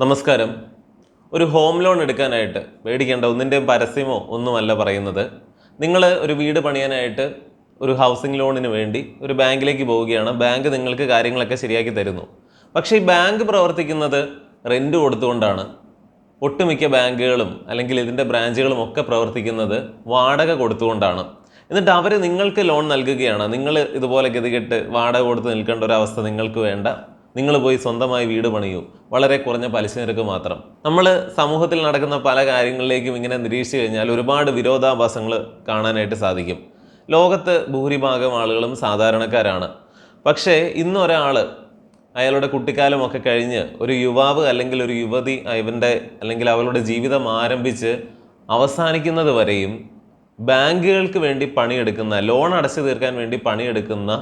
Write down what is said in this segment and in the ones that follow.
നമസ്കാരം. ഒരു home loan എടുക്കാനായിട്ട് പേടിക്കേണ്ട ഒന്നിന്റെയും പരസ്യമോ ഒന്നുമല്ല പറയുന്നത്. നിങ്ങൾ ഒരു വീട് പണിയാനായിട്ട് ഒരു ഹൗസിംഗ് ലോണിന് വേണ്ടി ഒരു ബാങ്കിലേക്ക് പോവുകയാണ്. ബാങ്ക് നിങ്ങൾക്ക് കാര്യങ്ങളൊക്കെ ശരിയാക്കി തരുന്നു. പക്ഷേ ഈ ബാങ്ക് പ്രവർത്തിക്കുന്നത് റെന്റ് കൊടുത്തുകൊണ്ടാണ്. ഒട്ടുമിക്ക ബാങ്കുകളും അല്ലെങ്കിൽ ഇതിന്റെ ബ്രാഞ്ചുകളും ഒക്കെ പ്രവർത്തിക്കുന്നത് വാടക കൊടുത്തുകൊണ്ടാണ്. എന്നിട്ട് അവർ നിങ്ങൾക്ക് ലോൺ നൽകുകയാണ്. നിങ്ങൾ ഇതുപോലെ ഗതികെട്ട് വാടക കൊടുത്ത് നിൽക്കേണ്ട ഒരു അവസ്ഥ നിങ്ങൾക്ക് വേണ്ട. നിങ്ങൾ പോയി സ്വന്തമായി വീട് പണിയൂ. വളരെ കുറഞ്ഞ പലിശ നിരക്ക് മാത്രം. നമ്മൾ സമൂഹത്തിൽ നടക്കുന്ന പല കാര്യങ്ങളിലേക്കും ഇങ്ങനെ നിരീക്ഷിച്ചു കഴിഞ്ഞാൽ ഒരുപാട് വിരോധാഭാസങ്ങൾ കാണാനായിട്ട് സാധിക്കും. ലോകത്ത് ഭൂരിഭാഗം ആളുകളും സാധാരണക്കാരാണ്. പക്ഷേ ഇന്നൊരാൾ അയാളുടെ കുട്ടിക്കാലമൊക്കെ കഴിഞ്ഞ് ഒരു യുവാവ് അല്ലെങ്കിൽ ഒരു യുവതി ഇവന്റെ അല്ലെങ്കിൽ അവളുടെ ജീവിതം ആരംഭിച്ച് അവസാനിക്കുന്നത് വരെയും ബാങ്കുകൾക്ക് വേണ്ടി പണിയെടുക്കുന്ന ലോൺ അടച്ചു തീർക്കാൻ വേണ്ടി പണിയെടുക്കുന്ന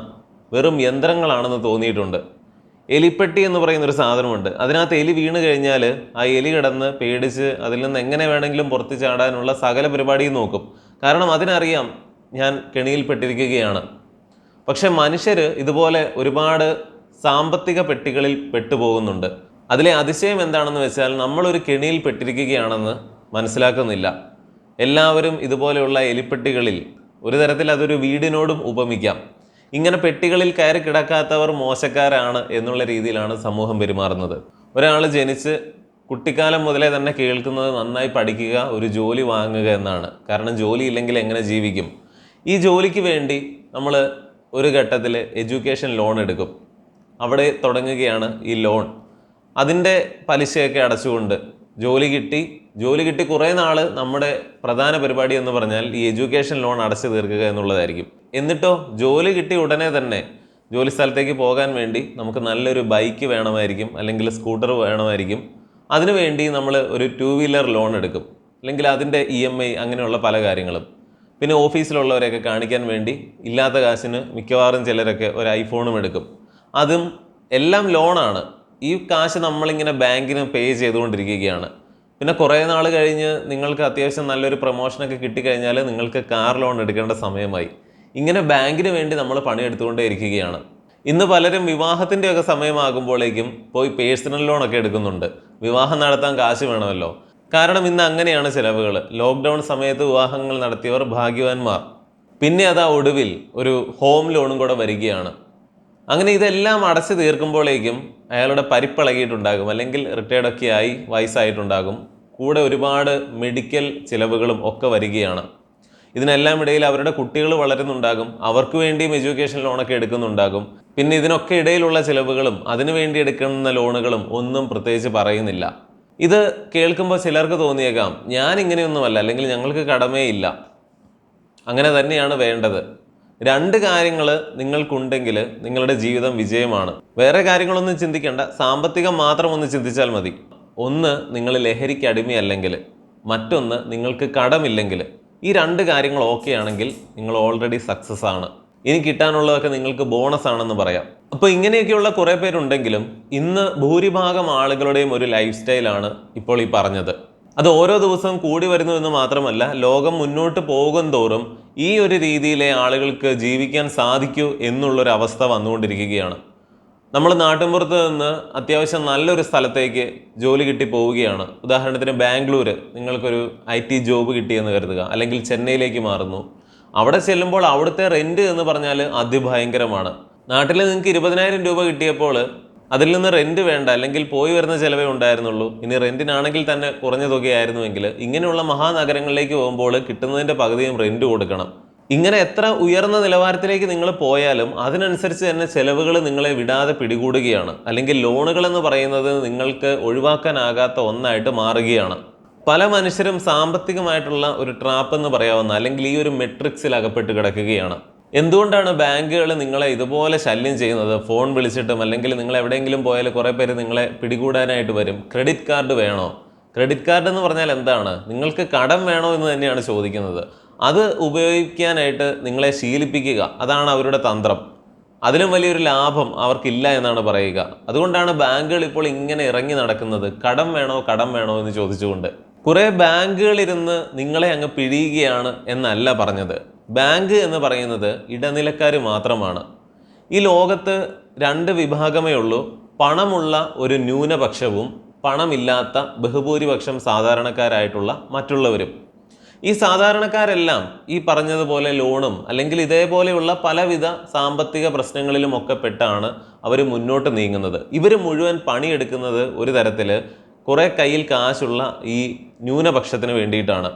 വെറും യന്ത്രങ്ങളാണെന്ന് തോന്നിയിട്ടുണ്ട്. എലിപ്പെട്ടി എന്ന് പറയുന്ന ഒരു സാധനമുണ്ട്. അതിനകത്ത് എലി വീണ് കഴിഞ്ഞാൽ ആ എലി കിടന്ന് പേടിച്ച് അതിൽ നിന്ന് എങ്ങനെ വേണമെങ്കിലും പുറത്ത് ചാടാനുള്ള സകല പരിപാടിയും നോക്കും. കാരണം അതിനറിയാം ഞാൻ കെണിയിൽപ്പെട്ടിരിക്കുകയാണ്. പക്ഷെ മനുഷ്യർ ഇതുപോലെ ഒരുപാട് സാമ്പത്തിക പെട്ടികളിൽ പെട്ടുപോകുന്നുണ്ട്. അതിലെ അതിശയം എന്താണെന്ന് വെച്ചാൽ നമ്മളൊരു കെണിയിൽ പെട്ടിരിക്കുകയാണെന്ന് മനസ്സിലാക്കുന്നില്ല. എല്ലാവരും ഇതുപോലെയുള്ള എലിപ്പെട്ടികളിൽ ഒരു തരത്തിൽ അതൊരു വീടിനോടും ഉപമിക്കാം. ഇങ്ങനെ പെട്ടികളിൽ കയറി കിടക്കാത്തവർ മോശക്കാരാണ് എന്നുള്ള രീതിയിലാണ് സമൂഹം പെരുമാറുന്നത്. ഒരാൾ ജനിച്ച് കുട്ടിക്കാലം മുതലേ തന്നെ കേൾക്കുന്നത് നന്നായി പഠിക്കുക ഒരു ജോലി വാങ്ങുക എന്നാണ്. കാരണം ജോലി ഇല്ലെങ്കിൽ എങ്ങനെ ജീവിക്കും? ഈ ജോലിക്ക് വേണ്ടി നമ്മൾ ഒരു ഘട്ടത്തിൽ എഡ്യൂക്കേഷൻ ലോൺ എടുക്കും. അവിടെ തുടങ്ങുകയാണ് ഈ ലോൺ. അതിന്റെ പലിശയൊക്കെ അടച്ചുകൊണ്ട് ജോലി കിട്ടി ജോലി കിട്ടി കുറേ നാൾ നമ്മുടെ പ്രധാന പരിപാടി എന്ന് പറഞ്ഞാൽ ഈ എഡ്യൂക്കേഷൻ ലോൺ അടച്ചു തീർക്കുക എന്നുള്ളതായിരിക്കും. എന്നിട്ടോ ജോലി കിട്ടി ഉടനെ തന്നെ ജോലി സ്ഥലത്തേക്ക് പോകാൻ വേണ്ടി നമുക്ക് നല്ലൊരു ബൈക്ക് വേണമായിരിക്കും അല്ലെങ്കിൽ സ്കൂട്ടർ വേണമായിരിക്കും. അതിനുവേണ്ടി നമ്മൾ ഒരു ടു വീലർ ലോൺ എടുക്കും അല്ലെങ്കിൽ അതിന്റെ ഇ എം ഐ അങ്ങനെയുള്ള പല കാര്യങ്ങളും. പിന്നെ ഓഫീസിലുള്ളവരെയൊക്കെ കാണിക്കാൻ വേണ്ടി ഇല്ലാത്ത കാശിന് മിക്കവാറും ചിലരൊക്കെ ഒരു ഐഫോണും എടുക്കും. അതും എല്ലാം ലോണാണ്. ഈ കാശ് നമ്മളിങ്ങനെ ബാങ്കിന് പേ ചെയ്തുകൊണ്ടിരിക്കുകയാണ്. പിന്നെ കുറേ നാൾ കഴിഞ്ഞ് നിങ്ങൾക്ക് അത്യാവശ്യം നല്ലൊരു പ്രൊമോഷനൊക്കെ കിട്ടിക്കഴിഞ്ഞാൽ നിങ്ങൾക്ക് കാർ ലോൺ എടുക്കേണ്ട സമയമായി. ഇങ്ങനെ ബാങ്കിന് വേണ്ടി നമ്മൾ പണിയെടുത്തുകൊണ്ടേ ഇരിക്കുകയാണ്. ഇന്ന് പലരും വിവാഹത്തിന്റെ ഒക്കെ സമയമാകുമ്പോഴേക്കും പോയി പേഴ്സണൽ ലോണൊക്കെ എടുക്കുന്നുണ്ട്. വിവാഹം നടത്താൻ കാശ് വേണമല്ലോ. കാരണം ഇന്ന് അങ്ങനെയാണ് ചിലവുകൾ ലോക്ക്ഡൗൺ സമയത്ത് വിവാഹങ്ങൾ നടത്തിയവർ ഭാഗ്യവാന്മാർ. പിന്നെ അതാ ഒടുവിൽ ഒരു ഹോം ലോണും കൂടെ വരികയാണ്. അങ്ങനെ ഇതെല്ലാം അടച്ചു തീർക്കുമ്പോഴേക്കും അയാളുടെ പരിപ്പിളകിയിട്ടുണ്ടാകും അല്ലെങ്കിൽ റിട്ടയർഡ് ഒക്കെ ആയി വയസ്സായിട്ടുണ്ടാകും. കൂടെ ഒരുപാട് മെഡിക്കൽ ചിലവുകളും ഒക്കെ വരികയാണ്. ഇതിനെല്ലാം ഇടയിൽ അവരുടെ കുട്ടികൾ വളരുന്നുണ്ടാകും അവർക്ക് വേണ്ടിയും എഡ്യൂക്കേഷൻ ലോണൊക്കെ എടുക്കുന്നുണ്ടാകും. പിന്നെ ഇതിനൊക്കെ ഇടയിലുള്ള ചിലവുകളും അതിനുവേണ്ടി എടുക്കുന്ന ലോണുകളും ഒന്നും പ്രത്യേകിച്ച് പറയുന്നില്ല. ഇത് കേൾക്കുമ്പോൾ ചിലർക്ക് തോന്നിയേക്കാം ഞാൻ ഇങ്ങനെയൊന്നുമല്ല അല്ലെങ്കിൽ ഞങ്ങൾക്ക് കടമേ ഇല്ല. അങ്ങനെ തന്നെയാണ് വേണ്ടത്. രണ്ട് കാര്യങ്ങൾ നിങ്ങൾക്കുണ്ടെങ്കിൽ നിങ്ങളുടെ ജീവിതം വിജയമാണ്. വേറെ കാര്യങ്ങളൊന്നും ചിന്തിക്കേണ്ട. സാമ്പത്തികം മാത്രം ഒന്ന് ചിന്തിച്ചാൽ മതി. ഒന്ന് നിങ്ങൾ ലഹരിക്ക് അടിമയല്ലെങ്കിൽ മറ്റൊന്ന് നിങ്ങൾക്ക് കടമില്ലെങ്കിൽ ഈ രണ്ട് കാര്യങ്ങൾ ഓക്കെ ആണെങ്കിൽ നിങ്ങൾ ഓൾറെഡി സക്സസ് ആണ്. ഇനി കിട്ടാനുള്ളതൊക്കെ നിങ്ങൾക്ക് ബോണസ് ആണെന്ന് പറയാം. അപ്പോൾ ഇങ്ങനെയൊക്കെയുള്ള കുറേ പേരുണ്ടെങ്കിലും ഇന്ന് ഭൂരിഭാഗം ആളുകളുടെയും ഒരു ലൈഫ് സ്റ്റൈലാണ് ഇപ്പോൾ ഈ പറഞ്ഞത്. അത് ഓരോ ദിവസവും കൂടി വരുന്നു എന്ന് മാത്രമല്ല ലോകം മുന്നോട്ട് പോകും തോറും ഈ ഒരു രീതിയിലെ ആളുകൾക്ക് ജീവിക്കാൻ സാധിക്കൂ എന്നുള്ളൊരു അവസ്ഥ വന്നുകൊണ്ടിരിക്കുകയാണ്. നമ്മൾ നാട്ടിൻപുറത്ത് നിന്ന് അത്യാവശ്യം നല്ലൊരു സ്ഥലത്തേക്ക് ജോലി കിട്ടി പോവുകയാണ്. ഉദാഹരണത്തിന് ബാംഗ്ലൂർ നിങ്ങൾക്കൊരു ഐ ടി ജോബ് കിട്ടിയെന്ന് കരുതുക. അല്ലെങ്കിൽ ചെന്നൈയിലേക്ക് മാറുന്നു. അവിടെ ചെല്ലുമ്പോൾ അവിടുത്തെ റെന്റ് എന്ന് പറഞ്ഞാൽ അതിഭയങ്കരമാണ്. നാട്ടിൽ നിങ്ങൾക്ക് ഇരുപതിനായിരം രൂപ കിട്ടിയപ്പോൾ അതിൽ നിന്ന് റെന്റ് വേണ്ട അല്ലെങ്കിൽ പോയി വരുന്ന ചിലവേ ഉണ്ടായിരുന്നുള്ളൂ. ഇനി റെന്റിനാണെങ്കിൽ തന്നെ കുറഞ്ഞ തുകയായിരുന്നുവെങ്കിൽ ഇങ്ങനെയുള്ള മഹാനഗരങ്ങളിലേക്ക് പോകുമ്പോൾ കിട്ടുന്നതിന്റെ പകുതിയും റെന്റ് കൊടുക്കണം. ഇങ്ങനെ എത്ര ഉയർന്ന നിലവാരത്തിലേക്ക് നിങ്ങൾ പോയാലും അതിനനുസരിച്ച് തന്നെ ചെലവുകൾ നിങ്ങളെ വിടാതെ പിടികൂടുകയാണ്. അല്ലെങ്കിൽ ലോണുകൾ എന്ന് പറയുന്നത് നിങ്ങൾക്ക് ഒഴിവാക്കാനാകാത്ത ഒന്നായിട്ട് മാറുകയാണ്. പല മനുഷ്യരും സാമ്പത്തികമായിട്ടുള്ള ഒരു ട്രാപ്പ് എന്ന് പറയാവുന്ന അല്ലെങ്കിൽ ഈ ഒരു മെട്രിക്സിൽ അകപ്പെട്ട് കിടക്കുകയാണ്. എന്തുകൊണ്ടാണ് ബാങ്കുകൾ നിങ്ങളെ ഇതുപോലെ ശല്യം ചെയ്യുന്നത്? ഫോൺ വിളിച്ചിട്ടും അല്ലെങ്കിൽ നിങ്ങൾ എവിടെയെങ്കിലും പോയാൽ കുറേ പേര് നിങ്ങളെ പിടികൂടാനായിട്ട് വരും. ക്രെഡിറ്റ് കാർഡ് വേണോ? ക്രെഡിറ്റ് കാർഡ് എന്ന് പറഞ്ഞാൽ എന്താണ്? നിങ്ങൾക്ക് കടം വേണോ എന്ന് തന്നെയാണ് ചോദിക്കുന്നത്. അത് ഉപയോഗിക്കാനായിട്ട് നിങ്ങളെ ശീലിപ്പിക്കുക. അതാണ് അവരുടെ തന്ത്രം. അതിലും വലിയൊരു ലാഭം അവർക്കില്ല എന്നാണ് പറയുക. അതുകൊണ്ടാണ് ബാങ്കുകൾ ഇപ്പോൾ ഇങ്ങനെ ഇറങ്ങി നടക്കുന്നത്. കടം വേണോ കടം വേണോ എന്ന് ചോദിച്ചുകൊണ്ട്. കുറേ ബാങ്കുകളിരുന്ന് നിങ്ങളെ അങ്ങ് പിഴിയുകയാണ് എന്നല്ല പറഞ്ഞത്. ബാങ്ക് എന്ന് പറയുന്നത് ഇടനിലക്കാർ മാത്രമാണ്. ഈ ലോകത്ത് രണ്ട് വിഭാഗമേ ഉള്ളൂ. പണമുള്ള ഒരു ന്യൂനപക്ഷവും പണമില്ലാത്ത ബഹുഭൂരിപക്ഷം സാധാരണക്കാരായിട്ടുള്ള മറ്റുള്ളവരും. ഈ സാധാരണക്കാരെല്ലാം ഈ പറഞ്ഞതുപോലെ ലോണും അല്ലെങ്കിൽ ഇതേപോലെയുള്ള പലവിധ സാമ്പത്തിക പ്രശ്നങ്ങളിലും ഒക്കെ പെട്ടാണ് അവർ മുന്നോട്ട് നീങ്ങുന്നത്. ഇവർ മുഴുവൻ പണിയെടുക്കുന്നത് ഒരു തരത്തിൽ കുറേ കയ്യിൽ കാശുള്ള ഈ ന്യൂനപക്ഷത്തിന് വേണ്ടിയിട്ടാണ്.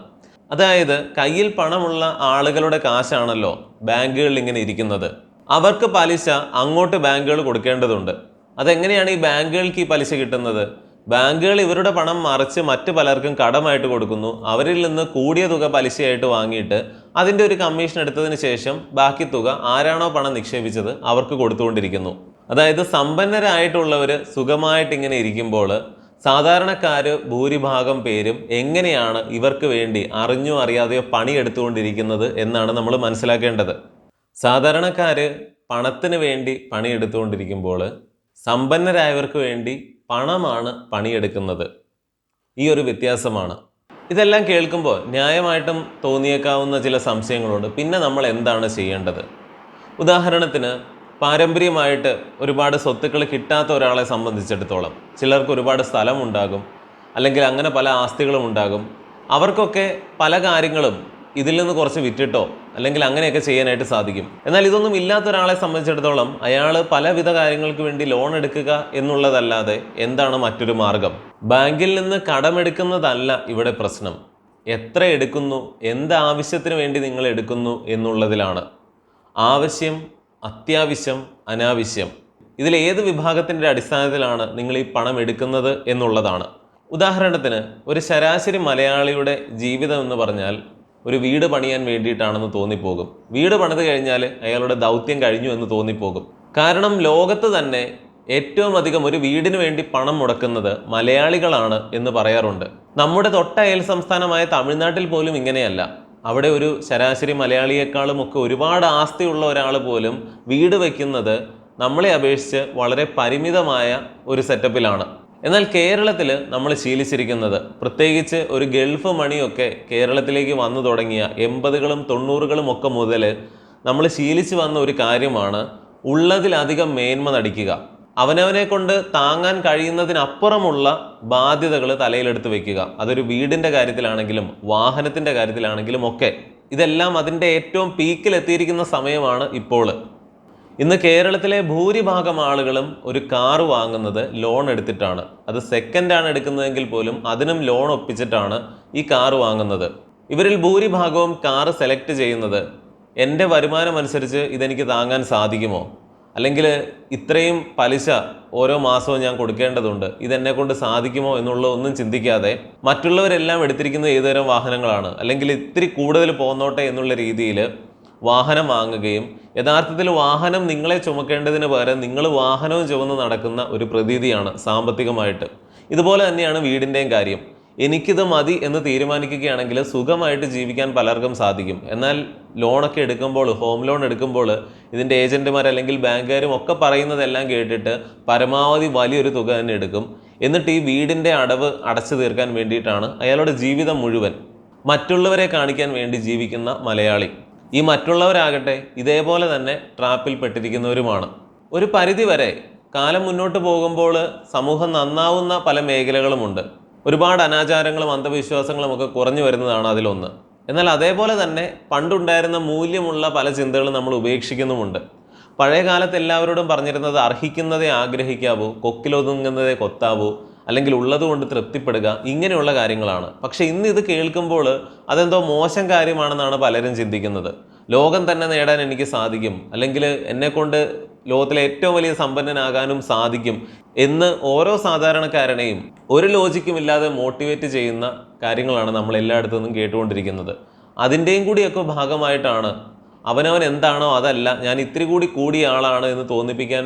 അതായത് കയ്യിൽ പണമുള്ള ആളുകളുടെ കാശാണല്ലോ ബാങ്കുകളിൽ ഇങ്ങനെ ഇരിക്കുന്നത്. അവർക്ക് പലിശ അങ്ങോട്ട് ബാങ്കുകൾ കൊടുക്കേണ്ടതുണ്ട്. അതെങ്ങനെയാണ് ഈ ബാങ്കുകൾക്ക് ഈ പലിശ കിട്ടുന്നത്? ബാങ്കുകൾ ഇവരുടെ പണം മറിച്ച് മറ്റു പലർക്കും കടമായിട്ട് കൊടുക്കുന്നു. അവരിൽ നിന്ന് കൂടിയ തുക പലിശയായിട്ട് വാങ്ങിയിട്ട് അതിന്റെ ഒരു കമ്മീഷൻ എടുത്തതിന് ശേഷം ബാക്കി തുക ആരാണോ പണം നിക്ഷേപിച്ചത് അവർക്ക് കൊടുത്തുകൊണ്ടിരിക്കുന്നു. അതായത് സമ്പന്നരായിട്ടുള്ളവർ സുഖമായിട്ട് ഇങ്ങനെ ഇരിക്കുമ്പോൾ സാധാരണക്കാർ ഭൂരിഭാഗം പേരും എങ്ങനെയാണ് ഇവർക്ക് വേണ്ടി അറിഞ്ഞോ അറിയാതെയോ പണിയെടുത്തുകൊണ്ടിരിക്കുന്നത് എന്നാണ് നമ്മൾ മനസ്സിലാക്കേണ്ടത്. സാധാരണക്കാർ പണത്തിന് വേണ്ടി പണിയെടുത്തുകൊണ്ടിരിക്കുമ്പോൾ സമ്പന്നരായവർക്ക് വേണ്ടി പണമാണ് പണിയെടുക്കുന്നത്. ഈ ഒരു വ്യത്യാസമാണ്. ഇതെല്ലാം കേൾക്കുമ്പോൾ ന്യായമായിട്ടും തോന്നിയേക്കാവുന്ന ചില സംശയങ്ങളുണ്ട്. പിന്നെ നമ്മൾ എന്താണ് ചെയ്യേണ്ടത്? ഉദാഹരണത്തിന് പാരമ്പര്യമായിട്ട് ഒരുപാട് സ്വത്തുക്കൾ കിട്ടാത്ത ഒരാളെ സംബന്ധിച്ചിടത്തോളം ചിലർക്ക് ഒരുപാട് സ്ഥലമുണ്ടാകും അല്ലെങ്കിൽ അങ്ങനെ പല ആസ്തികളും ഉണ്ടാകും. അവർക്കൊക്കെ പല കാര്യങ്ങളും ഇതിൽ നിന്ന് കുറച്ച് വിറ്റിട്ടോ അല്ലെങ്കിൽ അങ്ങനെയൊക്കെ ചെയ്യാനായിട്ട് സാധിക്കും. എന്നാൽ ഇതൊന്നും ഇല്ലാത്ത ഒരാളെ സംബന്ധിച്ചിടത്തോളം അയാൾ പലവിധ കാര്യങ്ങൾക്ക് വേണ്ടി ലോൺ എടുക്കുക എന്നുള്ളതല്ലാതെ എന്താണ് മറ്റൊരു മാർഗം? ബാങ്കിൽ നിന്ന് കടമെടുക്കുന്നതല്ല ഇവിടെ പ്രശ്നം. എത്ര എടുക്കുന്നു എന്ത് ആവശ്യത്തിന് വേണ്ടി നിങ്ങൾ എടുക്കുന്നു എന്നുള്ളതിലാണ്. ആവശ്യം അത്യാവശ്യം അനാവശ്യം. ഇതിൽ ഏത് വിഭാഗത്തിന്റെ അടിസ്ഥാനത്തിലാണ് നിങ്ങൾ ഈ പണം എടുക്കുന്നത് എന്നുള്ളതാണ്. ഉദാഹരണത്തിന് ഒരു ശരാശരി മലയാളിയുടെ ജീവിതം എന്ന് പറഞ്ഞാൽ ഒരു വീട് പണിയാൻ വേണ്ടിയിട്ടാണെന്ന് തോന്നിപ്പോകും. വീട് പണിത് കഴിഞ്ഞാൽ അയാളുടെ ദൗത്യം കഴിഞ്ഞു എന്ന് തോന്നിപ്പോകും. കാരണം ലോകത്ത് തന്നെ ഏറ്റവും അധികം ഒരു വീടിന് വേണ്ടി പണം മുടക്കുന്നത് മലയാളികളാണ് എന്ന് പറയാറുണ്ട്. നമ്മുടെ തൊട്ടയൽ സംസ്ഥാനമായ തമിഴ്നാട്ടിൽ പോലും ഇങ്ങനെയല്ല. അവിടെ ഒരു ശരാശരി മലയാളിയെക്കാളും ഒക്കെ ഒരുപാട് ആസ്തിയുള്ള ഒരാൾ പോലും വീട് വയ്ക്കുന്നത് നമ്മളെ അപേക്ഷിച്ച് വളരെ പരിമിതമായ ഒരു സെറ്റപ്പിലാണ്. എന്നാൽ കേരളത്തിൽ നമ്മൾ ശീലിച്ചിരിക്കുന്നത് പ്രത്യേകിച്ച് ഒരു ഗൾഫ് മണിയൊക്കെ കേരളത്തിലേക്ക് വന്നു തുടങ്ങിയ എൺപതുകളും തൊണ്ണൂറുകളും ഒക്കെ മുതൽ നമ്മൾ ശീലിച്ചു വന്ന ഒരു കാര്യമാണ് ഉള്ളതിലധികം മേന്മ നടിക്കുക. അവനവനെ കൊണ്ട് താങ്ങാൻ കഴിയുന്നതിനപ്പുറമുള്ള ബാധ്യതകൾ തലയിലെടുത്ത് വെക്കുക. അതൊരു വീടിന്റെ കാര്യത്തിലാണെങ്കിലും വാഹനത്തിന്റെ കാര്യത്തിലാണെങ്കിലും ഒക്കെ. ഇതെല്ലാം അതിന്റെ ഏറ്റവും പീക്കിലെത്തിയിരിക്കുന്ന സമയമാണ് ഇപ്പോൾ ഇന്ന് കേരളത്തിലെ ഭൂരിഭാഗം ആളുകളും ഒരു കാറ് വാങ്ങുന്നത് ലോൺ എടുത്തിട്ടാണ്. അത് സെക്കൻഡാണ് എടുക്കുന്നതെങ്കിൽ പോലും അതിനും ലോൺ ഒപ്പിച്ചിട്ടാണ് ഈ കാറ് വാങ്ങുന്നത്. ഇവരിൽ ഭൂരിഭാഗവും കാറ് സെലക്ട് ചെയ്യുന്നത് എന്റെ വരുമാനമനുസരിച്ച് ഇതെനിക്ക് താങ്ങാൻ സാധിക്കുമോ? അല്ലെങ്കിൽ ഇത്രയും പലിശ ഓരോ മാസവും ഞാൻ കൊടുക്കേണ്ടതുണ്ട്. ഇതെന്നെ കൊണ്ട് സാധിക്കുമോ എന്നുള്ള ഒന്നും ചിന്തിക്കാതെ മറ്റുള്ളവരെല്ലാം എടുത്തിരിക്കുന്നത് ഏതുതരം വാഹനങ്ങളാണ്? അല്ലെങ്കിൽ ഇത്തിരി കൂടുതൽ പോന്നോട്ടെ എന്നുള്ള രീതിയിൽ വാഹനം വാങ്ങുകയും യഥാർത്ഥത്തിൽ വാഹനം നിങ്ങളെ ചുമക്കേണ്ടതിന് പകരം നിങ്ങൾ വാഹനവും ചുമന്ന് നടക്കുന്ന ഒരു പ്രതീതിയാണ് സാമ്പത്തികമായിട്ട്. ഇതുപോലെ തന്നെയാണ് വീടിന്റെയും കാര്യം. എനിക്കിത് മതി എന്ന് തീരുമാനിക്കുകയാണെങ്കിൽ സുഖമായിട്ട് ജീവിക്കാൻ പലർക്കും സാധിക്കും. എന്നാൽ ലോണൊക്കെ എടുക്കുമ്പോൾ ഹോം ലോൺ എടുക്കുമ്പോൾ ഇതിന്റെ ഏജന്റുമാർ അല്ലെങ്കിൽ ബാങ്കുകാരും ഒക്കെ പറയുന്നതെല്ലാം കേട്ടിട്ട് പരമാവധി വലിയൊരു തുക തന്നെ എടുക്കും. എന്നിട്ട് ഈ വീടിന്റെ അടവ് അടച്ചു തീർക്കാൻ വേണ്ടിയിട്ടാണ് അയാളുടെ ജീവിതം മുഴുവൻ മറ്റുള്ളവരെ കാണിക്കാൻ വേണ്ടി ജീവിക്കുന്ന മലയാളി. ഈ മറ്റുള്ളവരാകട്ടെ ഇതേപോലെ തന്നെ ട്രാപ്പിൽ പെട്ടിരിക്കുന്നവരുമാണ്. ഒരു പരിധിവരെ കാലം മുന്നോട്ട് പോകുമ്പോൾ സമൂഹം നന്നാവുന്ന പല മേഖലകളുമുണ്ട്. ഒരുപാട് അനാചാരങ്ങളും അന്ധവിശ്വാസങ്ങളും ഒക്കെ കുറഞ്ഞു വരുന്നതാണ് അതിലൊന്ന്. എന്നാൽ അതേപോലെ തന്നെ പണ്ടുണ്ടായിരുന്ന മൂല്യമുള്ള പല ചിന്തകളും നമ്മൾ ഉപേക്ഷിക്കുന്നുമുണ്ട്. പഴയ കാലത്ത് എല്ലാവരോടും പറഞ്ഞിരുന്നത് അർഹിക്കുന്നതേ ആഗ്രഹിക്കാവൂ കൊക്കിലൊതുങ്ങുന്നതേ കൊത്താവൂ അല്ലെങ്കിൽ ഉള്ളതുകൊണ്ട് തൃപ്തിപ്പെടുക ഇങ്ങനെയുള്ള കാര്യങ്ങളാണ്. പക്ഷെ ഇന്ന് ഇത് കേൾക്കുമ്പോൾ അതെന്തോ മോശം കാര്യമാണെന്നാണ് പലരും ചിന്തിക്കുന്നത്. ലോകം തന്നെ നേടാൻ എനിക്ക് സാധിക്കും. അല്ലെങ്കിൽ എന്നെക്കൊണ്ട് ലോകത്തിലെ ഏറ്റവും വലിയ സമ്പന്നനാകാനും സാധിക്കും എന്ന് ഓരോ സാധാരണക്കാരനെയും ഒരു ലോജിക്കും ഇല്ലാതെ മോട്ടിവേറ്റ് ചെയ്യുന്ന കാര്യങ്ങളാണ് നമ്മൾ എല്ലായിടത്തു നിന്നും കേട്ടുകൊണ്ടിരിക്കുന്നത്. അതിന്റെയും കൂടിയൊക്കെ ഭാഗമായിട്ടാണ് അവനവൻ എന്താണോ അതല്ല ഞാൻ ഇത്തിരി കൂടി കൂടിയ ആളാണ് എന്ന് തോന്നിപ്പിക്കാൻ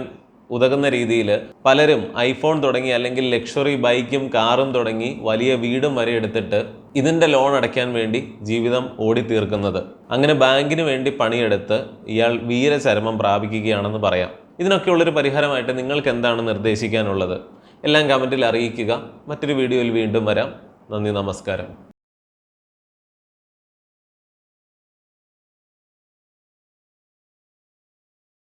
ഉതകുന്ന രീതിയിൽ പലരും ഐഫോൺ തുടങ്ങി അല്ലെങ്കിൽ ലക്ഷറി ബൈക്കും കാറും തുടങ്ങി വലിയ വീടും വരെ എടുത്തിട്ട് ഇതിന്റെ ലോൺ അടയ്ക്കാൻ വേണ്ടി ജീവിതം ഓടി തീർക്കുന്നത് അങ്ങനെ ബാങ്കിന് വേണ്ടി പണിയെടുത്ത് ഇയാൾ വീരചരമം പ്രാപിക്കുകയാണെന്ന് പറയാം. ഇതിനൊക്കെയുള്ളൊരു പരിഹാരമായിട്ട് നിങ്ങൾക്ക് എന്താണ് നിർദ്ദേശിക്കാനുള്ളത്? എല്ലാം കമന്റിൽ അറിയിക്കുക. മറ്റൊരു വീഡിയോയിൽ വീണ്ടും വരാം. നന്ദി നമസ്കാരം.